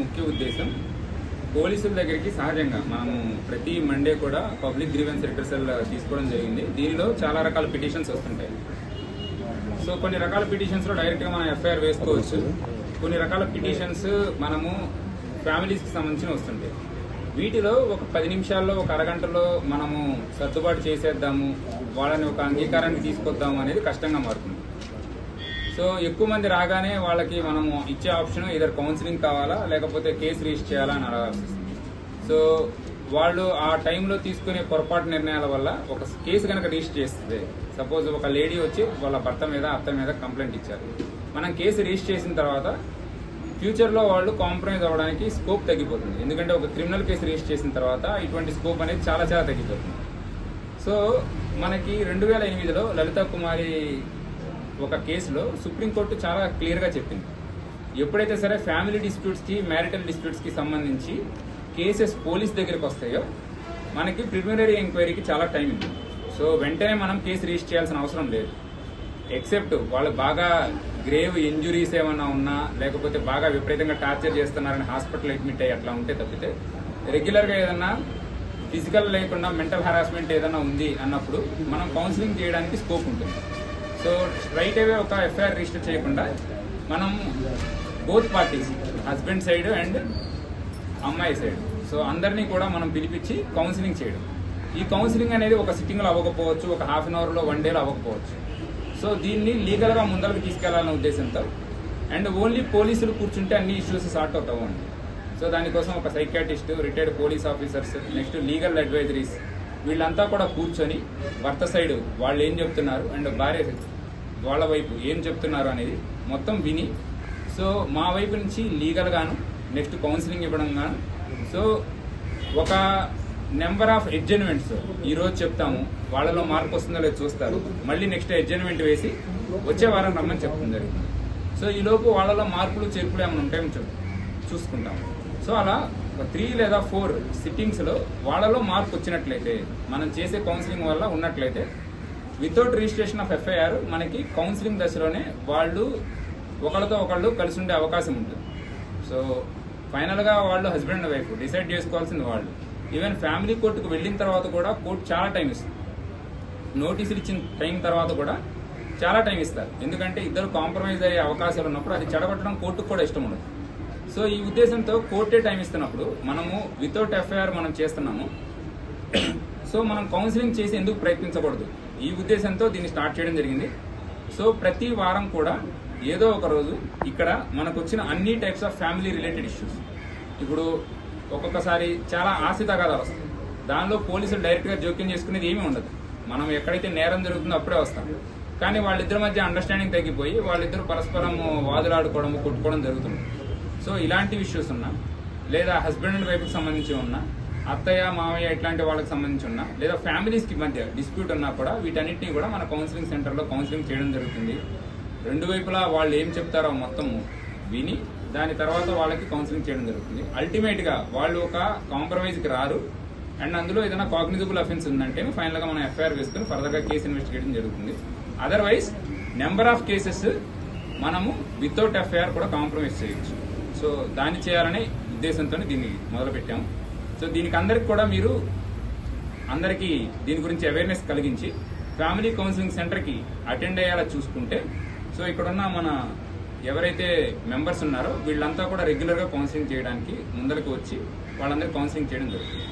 ముఖ్య ఉద్దేశం. పోలీసుల దగ్గరికి సహజంగా మనము ప్రతి మండే కూడా పబ్లిక్ గ్రీవెన్స్ రికర్సల్ తీసుకోవడం జరిగింది. దీనిలో చాలా రకాల పిటిషన్స్ వస్తుంటాయి. సో కొన్ని రకాల పిటిషన్స్లో డైరెక్ట్గా మనం ఎఫ్ఐఆర్ వేసుకోవచ్చు. కొన్ని రకాల పిటిషన్స్ మనము ఫ్యామిలీస్కి సంబంధించిన వస్తుంటాయి. వీటిలో ఒక పది నిమిషాల్లో ఒక అరగంటలో మనము సర్దుబాటు చేసేద్దాము. వాళ్ళని ఒక అంగీకారానికి తీసుకొద్దాము అనేది కష్టంగా మారుతుంది. సో ఎక్కువ మంది రాగానే వాళ్ళకి మనము ఇచ్చే ఆప్షన్ ఇద్దరు కౌన్సిలింగ్ కావాలా లేకపోతే కేసు రిజిస్టర్ చేయాలా అని అడగాల్సి వస్తుంది. సో వాళ్ళు ఆ టైంలో తీసుకునే పొరపాటు నిర్ణయాల వల్ల ఒక కేసు కనుక రిజిస్టర్ చేస్తుంది సపోజ్ ఒక లేడీ వచ్చి వాళ్ళ భర్త మీద అత్త మీద కంప్లైంట్ ఇచ్చారు. మనం కేసు రిజిస్టర్ చేసిన తర్వాత ఫ్యూచర్లో వాళ్ళు కాంప్రమైజ్ అవ్వడానికి స్కోప్ తగ్గిపోతుంది. ఎందుకంటే ఒక క్రిమినల్ కేసు రిజిస్టర్ చేసిన తర్వాత ఇటువంటి స్కోప్ అనేది చాలా చాలా తగ్గిపోతుంది. సో మనకి రెండు వేల ఎనిమిదిలో లలిత కుమారి ఒక కేసులో సుప్రీంకోర్టు చాలా క్లియర్గా చెప్పింది. ఎప్పుడైతే సరే ఫ్యామిలీ డిస్ప్యూట్స్కి మ్యారిటల్ డిస్ప్యూట్స్కి సంబంధించి కేసెస్ పోలీస్ దగ్గరికి వస్తాయో మనకి ప్రిలిమినరీ ఎంక్వైరీకి చాలా టైం ఉంది. సో వెంటనే మనం కేసు రిజిస్టర్ చేయాల్సిన అవసరం లేదు. ఎక్సెప్ట్ వాళ్ళు బాగా గ్రేవ్ ఇంజురీస్ ఏమైనా ఉన్నా లేకపోతే బాగా విపరీతంగా టార్చర్ చేస్తున్నారని హాస్పిటల్ అడ్మిట్ అయ్యి అట్లా ఉంటే తప్పితే రెగ్యులర్గా ఏదన్నా ఫిజికల్ లేకుండా మెంటల్ హరాస్మెంట్ ఏదైనా ఉంది అన్నప్పుడు మనం కౌన్సిలింగ్ చేయడానికి స్కోప్ ఉంటుంది. సో స్ట్రైట్ అవే ఒక ఎఫ్ఐఆర్ రిజిస్టర్ చేయకుండా మనం both parties husband side and అమ్మాయి సైడ్ సో అందరినీ కూడా మనం పిలిపించి కౌన్సిలింగ్ చేయడం. ఈ కౌన్సిలింగ్ అనేది ఒక సిట్టింగ్లో అవ్వకపోవచ్చు ఒక హాఫ్ అన్ అవర్లో వన్ డేలో అవ్వకపోవచ్చు. సో దీన్ని లీగల్గా ముందరకు తీసుకెళ్ళాలనే ఉద్దేశంతో అండ్ ఓన్లీ పోలీసులు కూర్చుంటే అన్ని ఇష్యూస్ సార్ట్ అవుట్ అవ్వండి సో దానికోసం ఒక psychiatrist retired police officers next legal advisories వీళ్ళంతా కూడా కూర్చొని భర్త సైడ్ వాళ్ళు ఏం చెప్తున్నారు అండ్ భార్య వాళ్ళ వైపు ఏం చెప్తున్నారు అనేది మొత్తం విని సో మా వైపు నుంచి లీగల్ గాను నెక్స్ట్ కౌన్సిలింగ్ ఇవ్వడం గాను సో ఒక నెంబర్ ఆఫ్ ఎడ్జన్మెంట్స్ ఈరోజు చెప్తాము వాళ్ళలో మార్పు వస్తుందో లేదో చూస్తారు. మళ్ళీ నెక్స్ట్ ఎడ్జన్మెంట్ వేసి వచ్చే వారం రమ్మని చెప్పడం జరుగుతుంది. సో ఈలోపు వాళ్ళలో మార్పులు చేర్పులు ఏమైనా ఉంటాయో చూసుకుంటాం సో అలా ఒక త్రీ లేదా ఫోర్ సిట్టింగ్స్లో వాళ్ళలో మార్పు వచ్చినట్లయితే మనం చేసే కౌన్సిలింగ్ వల్ల ఉన్నట్లయితే వితౌట్ రిజిస్ట్రేషన్ ఆఫ్ ఎఫ్ఐఆర్ మనకి కౌన్సిలింగ్ దశలోనే వాళ్ళు ఒకళ్ళతో ఒకళ్ళు కలిసి ఉండే అవకాశం ఉంటుంది. సో ఫైనల్గా వాళ్ళు హస్బెండ్ అండ్ వైఫ్ డిసైడ్ చేసుకోవాల్సింది వాళ్ళు. ఈవెన్ ఫ్యామిలీ కోర్టుకు వెళ్ళిన తర్వాత కూడా కోర్టు చాలా టైం ఇస్తుంది. నోటీసులు ఇచ్చిన టైం తర్వాత కూడా చాలా టైం ఇస్తారు. ఎందుకంటే ఇద్దరు కాంప్రమైజ్ అయ్యే అవకాశాలు ఉన్నప్పుడు అది చెడగొట్టడం కోర్టుకు కూడా ఇష్టం ఉండదు. సో ఈ ఉద్దేశంతో కోర్టే టైం ఇస్తున్నప్పుడు మనము వితౌట్ ఎఫ్ఐఆర్ మనం చేస్తున్నాము. సో మనం కౌన్సిలింగ్ చేసి ఎందుకు ప్రయత్నించకూడదు? ఈ ఉద్దేశంతో దీన్ని స్టార్ట్ చేయడం జరిగింది. సో ప్రతి వారం కూడా ఏదో ఒక రోజు ఇక్కడ మనకు వచ్చిన అన్ని types of family related issues. ఇప్పుడు ఒక్కొక్కసారి చాలా ఆస్తి తగాదాలు వస్తాయి దానిలో పోలీసులు డైరెక్ట్గా జోక్యం చేసుకునేది ఏమీ ఉండదు. మనం ఎక్కడైతే నేరం జరుగుతుందో అప్పుడే వస్తాం. కానీ వాళ్ళిద్దరి మధ్య అండర్స్టాండింగ్ తగ్గిపోయి వాళ్ళిద్దరు పరస్పరం వాదులాడుకోవడం కొట్టుకోవడం జరుగుతుంది. సో ఇలాంటి ఇష్యూస్ ఉన్నా లేదా హస్బెండ్ అండ్ వైఫ్కి సంబంధించి ఉన్నా అత్తయ్య మామయ్య ఇట్లాంటి వాళ్ళకి సంబంధించి ఉన్నా లేదా ఫ్యామిలీస్కి మధ్య డిస్ప్యూట్ ఉన్నా కూడా వీటన్నిటిని కూడా మన కౌన్సిలింగ్ సెంటర్లో కౌన్సిలింగ్ చేయడం జరుగుతుంది. రెండు వైపులా వాళ్ళు ఏం చెప్తారో మొత్తం విని దాని తర్వాత వాళ్ళకి కౌన్సిలింగ్ చేయడం జరుగుతుంది. అల్టిమేట్గా వాళ్ళు ఒక కాంప్రమైజ్కి రారు. అండ్ అందులో ఏదైనా కాగ్నిజబుల్ అఫెన్స్ ఉందంటే ఫైనల్గా మనం ఎఫ్ఐఆర్ వేసుకుని ఫర్దర్గా కేసు ఇన్వెస్టిగేషన్ జరుగుతుంది. అదర్వైజ్ నెంబర్ ఆఫ్ కేసెస్ మనము వితౌట్ ఎఫ్ఐఆర్ కూడా కాంప్రమైజ్ చేయొచ్చు. సో దాన్ని చేయాలనే ఉద్దేశంతో దీన్ని మొదలుపెట్టాము. సో దీనికి అందరికి కూడా మీరు అందరికీ దీని గురించి అవేర్నెస్ కలిగించి ఫ్యామిలీ కౌన్సిలింగ్ సెంటర్కి అటెండ్ అయ్యేలా చూసుకుంటే సో ఇక్కడున్న మన ఎవరైతే మెంబర్స్ ఉన్నారో వీళ్ళంతా కూడా రెగ్యులర్గా కౌన్సిలింగ్ చేయడానికి ముందరకు వచ్చి వాళ్ళందరూ కౌన్సిలింగ్ చేయడం జరుగుతుంది.